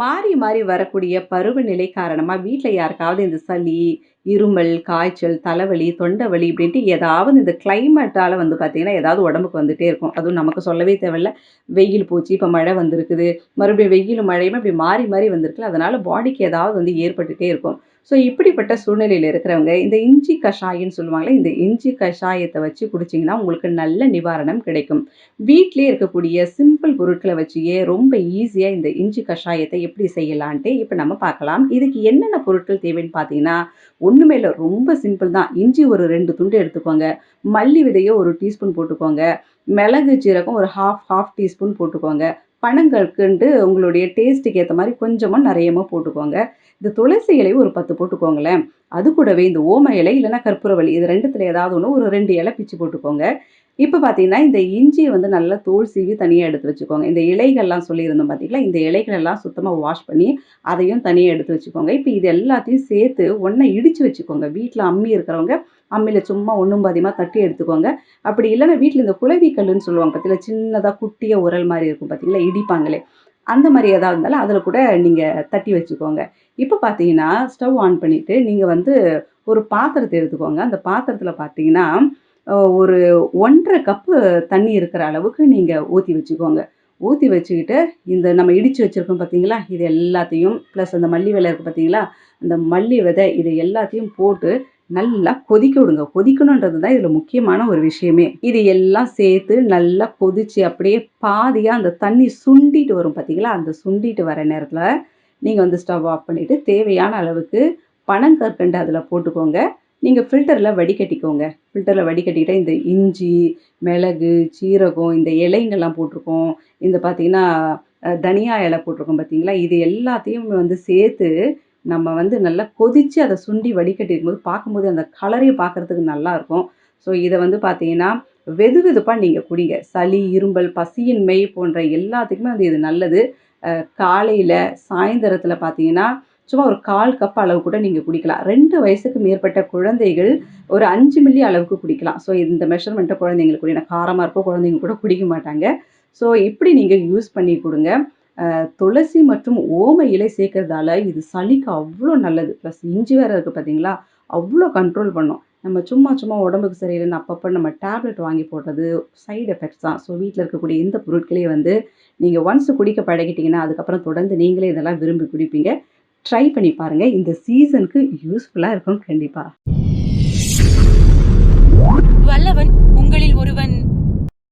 மாறி மாறி வரக்கூடிய பருவநிலை காரணமாக வீட்டில் யாருக்காவது இந்த சளி, இருமல், காய்ச்சல், தலைவலி, தொண்டை வலி இப்படின்ட்டு ஏதாவது இந்த கிளைமேட்டால் வந்து பார்த்திங்கன்னா ஏதாவது உடம்புக்கு வந்துட்டே இருக்கும். அதுவும் நமக்கு சொல்லவே தேவையில்ல. வெயில் போச்சு, இப்போ மழை வந்திருக்குது. மறுபடியும் வெயிலும், மழையுமே இப்படி மாறி மாறி வந்திருக்குல்ல. அதனால் பாடிக்கு ஏதாவது வந்து ஏற்பட்டுகிட்டே இருக்கும். ஸோ இப்படிப்பட்ட சூழ்நிலையில் இருக்கிறவங்க, இந்த இஞ்சி கஷாயம்னு சொல்லுவாங்களே இந்த இஞ்சி கஷாயத்தை வச்சு குடிச்சீங்கன்னா, உங்களுக்கு நல்ல நிவாரணம் கிடைக்கும். வீட்லயே இருக்கக்கூடிய சிம்பிள் பொருட்களை வச்சுயே ரொம்ப ஈஸியாக இந்த இஞ்சி கஷாயத்தை எப்படி செய்யலான்ட்டு இப்போ நம்ம பார்க்கலாம். இதுக்கு என்னென்ன பொருட்கள் தேவைன்னு பார்த்தீங்கன்னா, ஒன்றுமே இல்லை ரொம்ப சிம்பிள் தான். இஞ்சி ஒரு ரெண்டு துண்டு எடுத்துக்கோங்க. மல்லி விதைய 1 டீஸ்பூன் போட்டுக்கோங்க. மிளகு, சீரகம் ஒரு 1/2 1/2 டீஸ்பூன் போட்டுக்கோங்க. பணங்களுக்குன்ட்டு உங்களுடைய டேஸ்ட்டுக்கு ஏத்த மாதிரி கொஞ்சமா நிறையமாக போட்டுக்கோங்க. இந்த துளசி இலை ஒரு 10 போட்டுக்கோங்களேன். அது கூடவே இந்த ஓம இலை இல்லைன்னா கற்பூரவள்ளி இது ரெண்டுத்தில் ஏதாவது ஒண்ணு ஒரு ரெண்டு இலை பிச்சு போட்டுக்கோங்க. இப்போ பார்த்தீங்கன்னா, இந்த இஞ்சியை வந்து நல்லா தோல் சீவி தனியாக எடுத்து வச்சுக்கோங்க. இந்த இலைகள்லாம் சொல்லியிருந்தோம் பார்த்தீங்களா, இந்த இலைகள் எல்லாம் சுத்தமாக வாஷ் பண்ணி, அதையும் தனியாக எடுத்து வச்சுக்கோங்க. இப்போ இது எல்லாத்தையும் சேர்த்து ஒன்றை இடித்து வச்சுக்கோங்க. வீட்டில் அம்மி இருக்கிறவங்க, அம்மியில் சும்மா ஒன்றும் பாதியமாக தட்டி எடுத்துக்கோங்க. அப்படி இல்லைன்னா வீட்டில் இந்த குளவி கல்லுன்னு சொல்லுவாங்க பார்த்தீங்களா, சின்னதாக குட்டியாக உரல் மாதிரி இருக்கும் பார்த்தீங்களா, இடிப்பாங்களே. அந்த மாதிரி எதாவது இருந்தாலும் அதில் கூட நீங்கள் தட்டி வச்சுக்கோங்க. இப்போ பார்த்தீங்கன்னா, ஸ்டவ் ஆன் பண்ணிவிட்டு நீங்கள் வந்து ஒரு பாத்திரத்தை எடுத்துக்கோங்க. அந்த பாத்திரத்தில் பார்த்தீங்கன்னா, ஒரு 1 1/2 கப்பு தண்ணி இருக்கிற அளவுக்கு நீங்கள் ஊற்றி வச்சுக்கோங்க. ஊற்றி வச்சுக்கிட்டு, இந்த நம்ம இடித்து வச்சுருக்கோம் பார்த்தீங்களா, இது எல்லாத்தையும் ப்ளஸ் அந்த மல்லி விலை இருக்குது பார்த்தீங்களா, அந்த மல்லி விதை இது எல்லாத்தையும் போட்டு நல்லா கொதிக்க விடுங்க. கொதிக்கணுன்றது தான் இதில் முக்கியமான ஒரு விஷயமே. இது எல்லாம் சேர்த்து நல்லா கொதிச்சு அப்படியே பாதியாக அந்த தண்ணி சுண்டிட்டு வரும் பார்த்தீங்களா, அந்த சுண்டிட்டு வர நேரத்தில் நீங்கள் வந்து ஸ்டவ் ஆஃப் பண்ணிவிட்டு தேவையான அளவுக்கு பனங்கற்கண்டு அதில் போட்டுக்கோங்க. நீங்கள் ஃபில்டரில் வடிகட்டிக்கோங்க. ஃபில்டரில் வடிகட்டிக்கிட்டால் இந்த இஞ்சி, மிளகு, சீரகம் இந்த இலைங்கெல்லாம் போட்டிருக்கோம். இந்த பார்த்தீங்கன்னா, தனியா இலை போட்டிருக்கோம் பார்த்தீங்களா, இது எல்லாத்தையும் வந்து சேர்த்து நம்ம வந்து நல்லா கொதித்து அதை சுண்டி வடிகட்டி இருக்கும்போது பார்க்கும்போது அந்த கலரே பார்க்கறதுக்கு நல்லாயிருக்கும் ஸோ இதை வந்து பார்த்தீங்கன்னா, வெது வெதுப்பாக நீங்கள் குடிங்க. சளி, இரும்பல் பசியின்மை போன்ற எல்லாத்துக்குமே வந்து இது நல்லது. காலையில் சாயந்தரத்தில் பார்த்தீங்கன்னா, சும்மா ஒரு 1/4 கப் அளவு கூட நீங்கள் குடிக்கலாம். ரெண்டு வயசுக்கு மேற்பட்ட குழந்தைகள் ஒரு அஞ்சு மில்லி அளவுக்கு குடிக்கலாம். ஸோ இந்த மெஷர்மெண்ட்டை குழந்தைங்களுக்கு குடி. ஏன்னா குழந்தைங்க கூட குடிக்க மாட்டாங்க. ஸோ இப்படி நீங்கள் யூஸ் பண்ணி கொடுங்க துளசி மற்றும் ஓம இலை சேர்க்கறதால இது சளிக்கு அவ்வளோ நல்லது. ப்ளஸ் இஞ்சி வேறு இருக்குது பார்த்தீங்களா, அவ்வளோ கண்ட்ரோல் பண்ணும். நம்ம சும்மா சும்மா உடம்புக்கு சரியில்லைன்னு அப்பப்போ நம்ம டேப்லெட் வாங்கி போடுறது சைடு எஃபெக்ட்ஸ் தான். ஸோ வீட்டில் இருக்கக்கூடிய இந்த பொருட்களையும் வந்து நீங்கள் ஒன்ஸ் குடிக்க பழகிட்டிங்கன்னா அதுக்கப்புறம் தொடர்ந்து நீங்களே இதெல்லாம் விரும்பி குடிப்பீங்க. ட்ரை பண்ணி பாருங்க. இந்த சீசனுக்கு யூஸ்ஃபுல்லா இருக்கும் கண்டிப்பா. வல்லவன் உங்களில் ஒருவன்